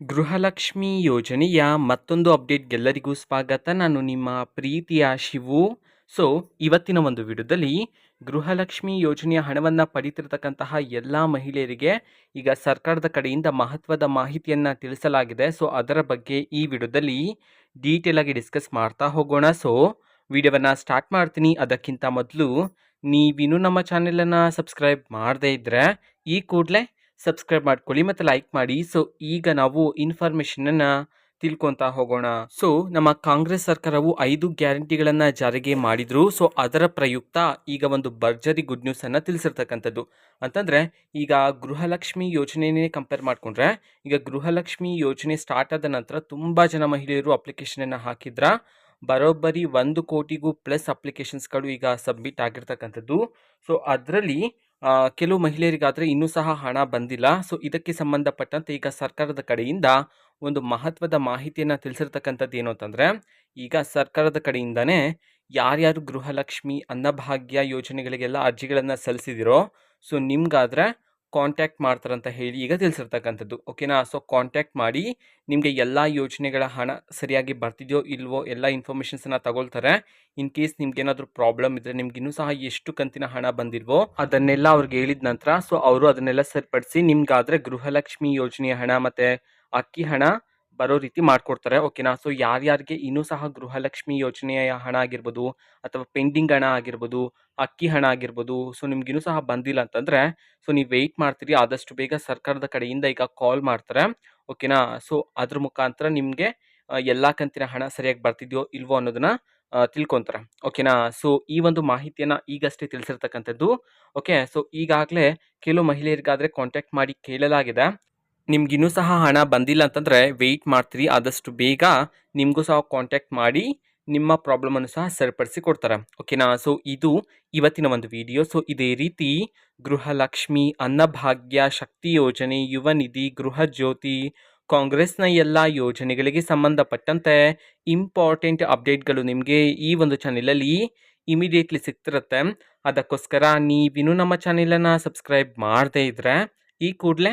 ಗೃಹಲಕ್ಷ್ಮಿ ಯೋಜನೆಯ ಮತ್ತೊಂದು ಅಪ್ಡೇಟ್ಗೆಲ್ಲರಿಗೂ ಸ್ವಾಗತ. ನಾನು ನಿಮ್ಮ ಪ್ರೀತಿಯ ಶಿವು. ಸೊ ಇವತ್ತಿನ ಒಂದು ವಿಡಿಯೋದಲ್ಲಿ ಗೃಹಲಕ್ಷ್ಮಿ ಯೋಜನೆಯ ಹಣವನ್ನು ಪಡೀತಿರ್ತಕ್ಕಂತಹ ಎಲ್ಲ ಮಹಿಳೆಯರಿಗೆ ಈಗ ಸರ್ಕಾರದ ಕಡೆಯಿಂದ ಮಹತ್ವದ ಮಾಹಿತಿಯನ್ನು ತಿಳಿಸಲಾಗಿದೆ. ಸೊ ಅದರ ಬಗ್ಗೆ ಈ ವಿಡಿಯೋದಲ್ಲಿ ಡೀಟೇಲ್ ಆಗಿ ಡಿಸ್ಕಸ್ ಮಾಡ್ತಾ ಹೋಗೋಣ. ಸೊ ವಿಡಿಯೋವನ್ನು ಸ್ಟಾರ್ಟ್ ಮಾಡ್ತೀನಿ. ಅದಕ್ಕಿಂತ ಮೊದಲು ನೀವಿನ್ನೂ ನಮ್ಮ ಚಾನೆಲನ್ನು ಸಬ್ಸ್ಕ್ರೈಬ್ ಮಾಡದೇ ಇದ್ದರೆ ಈ ಕೂಡಲೇ ಸಬ್ಸ್ಕ್ರೈಬ್ ಮಾಡ್ಕೊಳ್ಳಿ ಮತ್ತು ಲೈಕ್ ಮಾಡಿ. ಸೊ ಈಗ ನಾವು ಇನ್ಫಾರ್ಮೇಷನನ್ನು ತಿಳ್ಕೊತಾ ಹೋಗೋಣ. ಸೊ ನಮ್ಮ ಕಾಂಗ್ರೆಸ್ ಸರ್ಕಾರವು ಐದು ಗ್ಯಾರಂಟಿಗಳನ್ನು ಜಾರಿಗೆ ಮಾಡಿದ್ರು. ಸೊ ಅದರ ಪ್ರಯುಕ್ತ ಈಗ ಒಂದು ಭರ್ಜರಿ ಗುಡ್ ನ್ಯೂಸ್ ನ್ಯೂಸನ್ನು ತಿಳಿಸಿರ್ತಕ್ಕಂಥದ್ದು. ಅಂತಂದರೆ, ಈಗ ಗೃಹಲಕ್ಷ್ಮಿ ಯೋಜನೆನೇ ಕಂಪೇರ್ ಮಾಡಿಕೊಂಡ್ರೆ, ಈಗ ಗೃಹಲಕ್ಷ್ಮಿ ಯೋಜನೆ ಸ್ಟಾರ್ಟ್ ಆದ ನಂತರ ತುಂಬ ಜನ ಮಹಿಳೆಯರು ಅಪ್ಲಿಕೇಶನನ್ನು ಹಾಕಿದ್ರ, ಬರೋಬ್ಬರಿ ಒಂದು ಕೋಟಿಗೂ ಪ್ಲಸ್ ಅಪ್ಲಿಕೇಶನ್ಸ್ಗಳು ಈಗ ಸಬ್ಮಿಟ್ ಆಗಿರ್ತಕ್ಕಂಥದ್ದು. ಸೊ ಅದರಲ್ಲಿ ಕೆಲವು ಮಹಿಳೆಯರಿಗಾದರೆ ಇನ್ನೂ ಸಹ ಹಣ ಬಂದಿಲ್ಲ. ಸೊ ಇದಕ್ಕೆ ಸಂಬಂಧಪಟ್ಟಂತೆ ಈಗ ಸರ್ಕಾರದ ಕಡೆಯಿಂದ ಒಂದು ಮಹತ್ವದ ಮಾಹಿತಿಯನ್ನು ತಿಳಿಸಿರ್ತಕ್ಕಂಥದ್ದು ಏನು ಅಂತಂದರೆ, ಈಗ ಸರ್ಕಾರದ ಕಡೆಯಿಂದನೇ ಯಾರ್ಯಾರು ಗೃಹಲಕ್ಷ್ಮಿ, ಅನ್ನಭಾಗ್ಯ ಯೋಜನೆಗಳಿಗೆಲ್ಲ ಅರ್ಜಿಗಳನ್ನು ಸಲ್ಲಿಸಿದಿರೋ ಸೊ ನಿಮ್ಗಾದ್ರೆ ಕಾಂಟ್ಯಾಕ್ಟ್ ಮಾಡ್ತಾರಂತ ಹೇಳಿ ಈಗ ತಿಳಿಸಿರ್ತಕ್ಕಂಥದ್ದು. ಓಕೆನಾ ಸೊ ಕಾಂಟ್ಯಾಕ್ಟ್ ಮಾಡಿ ನಿಮಗೆ ಎಲ್ಲ ಯೋಜನೆಗಳ ಹಣ ಸರಿಯಾಗಿ ಬರ್ತಿದೆಯೋ ಇಲ್ವೋ ಎಲ್ಲ ಇನ್ಫಾರ್ಮೇಷನ್ಸನ್ನು ತಗೊಳ್ತಾರೆ. ಇನ್ ಕೇಸ್ ನಿಮ್ಗೆ ಏನಾದರೂ ಪ್ರಾಬ್ಲಮ್ ಇದ್ದರೆ ನಿಮ್ಗೆ ಇನ್ನೂ ಸಹ ಎಷ್ಟು ಕಂತಿನ ಹಣ ಬಂದಿಲ್ವೋ ಅದನ್ನೆಲ್ಲ ಅವ್ರಿಗೆ ಹೇಳಿದ ನಂತರ ಸೊ ಅವರು ಅದನ್ನೆಲ್ಲ ಸರಿಪಡಿಸಿ ನಿಮ್ಗಾದರೆ ಗೃಹಲಕ್ಷ್ಮಿ ಯೋಜನೆಯ ಹಣ ಮತ್ತು ಅಕ್ಕಿ ಹಣ ಬರೋ ರೀತಿ ಮಾಡಿಕೊಡ್ತಾರೆ. ಓಕೆನಾ ಸೊ ಯಾರ್ಯಾರಿಗೆ ಇನ್ನೂ ಸಹ ಗೃಹಲಕ್ಷ್ಮಿ ಯೋಜನೆಯ ಹಣ ಆಗಿರ್ಬೋದು ಅಥವಾ ಪೆಂಡಿಂಗ್ ಹಣ ಆಗಿರ್ಬೋದು, ಅಕ್ಕಿ ಹಣ ಆಗಿರ್ಬೋದು ಸೊ ನಿಮ್ಗಿನ್ನೂ ಸಹ ಬಂದಿಲ್ಲ ಅಂತಂದರೆ ಸೊ ನೀವು ವೆಯ್ಟ್ ಮಾಡ್ತೀರಿ. ಆದಷ್ಟು ಬೇಗ ಸರ್ಕಾರದ ಕಡೆಯಿಂದ ಈಗ ಕಾಲ್ ಮಾಡ್ತಾರೆ. ಓಕೆನಾ ಸೊ ಅದ್ರ ಮುಖಾಂತರ ನಿಮಗೆ ಎಲ್ಲ ಕಂತಿನ ಹಣ ಸರಿಯಾಗಿ ಬರ್ತಿದೆಯೋ ಇಲ್ವೋ ಅನ್ನೋದನ್ನ ತಿಳ್ಕೊತಾರೆ. ಓಕೆನಾ ಸೊ ಈ ಒಂದು ಮಾಹಿತಿಯನ್ನು ಈಗಷ್ಟೇ ತಿಳಿಸಿರ್ತಕ್ಕಂಥದ್ದು. ಓಕೆ ಸೊ ಈಗಾಗಲೇ ಕೆಲವು ಮಹಿಳೆಯರಿಗಾದರೆ ಕಾಂಟ್ಯಾಕ್ಟ್ ಮಾಡಿ ಕೇಳಲಾಗಿದೆ. ನಿಮ್ಗಿನ್ನೂ ಸಹ ಹಣ ಬಂದಿಲ್ಲ ಅಂತಂದರೆ ವೆಯ್ಟ್ ಮಾಡ್ತೀರಿ, ಆದಷ್ಟು ಬೇಗ ನಿಮಗೂ ಸಹ ಕಾಂಟ್ಯಾಕ್ಟ್ ಮಾಡಿ ನಿಮ್ಮ ಪ್ರಾಬ್ಲಮನ್ನು ಸಹ ಸರಿಪಡಿಸಿ ಕೊಡ್ತಾರೆ. ಓಕೆನಾ ಸೊ ಇದು ಇವತ್ತಿನ ಒಂದು ವಿಡಿಯೋ ಸೊ ಇದೇ ರೀತಿ ಗೃಹಲಕ್ಷ್ಮಿ ಅನ್ನಭಾಗ್ಯ ಶಕ್ತಿ ಯೋಜನೆ ಯುವ ನಿಧಿ ಗೃಹ ಜ್ಯೋತಿ, ಕಾಂಗ್ರೆಸ್ನ ಎಲ್ಲ ಯೋಜನೆಗಳಿಗೆ ಸಂಬಂಧಪಟ್ಟಂತೆ ಇಂಪಾರ್ಟೆಂಟ್ ಅಪ್ಡೇಟ್ಗಳು ನಿಮಗೆ ಈ ಒಂದು ಚಾನೆಲಲ್ಲಿ ಇಮಿಡಿಯೇಟ್ಲಿ ಸಿಗ್ತಿರುತ್ತೆ. ಅದಕ್ಕೋಸ್ಕರ ನೀವಿನ್ನೂ ನಮ್ಮ ಚಾನೆಲನ್ನು ಸಬ್ಸ್ಕ್ರೈಬ್ ಮಾಡದೇ ಇದ್ದರೆ ಈ ಕೂಡಲೇ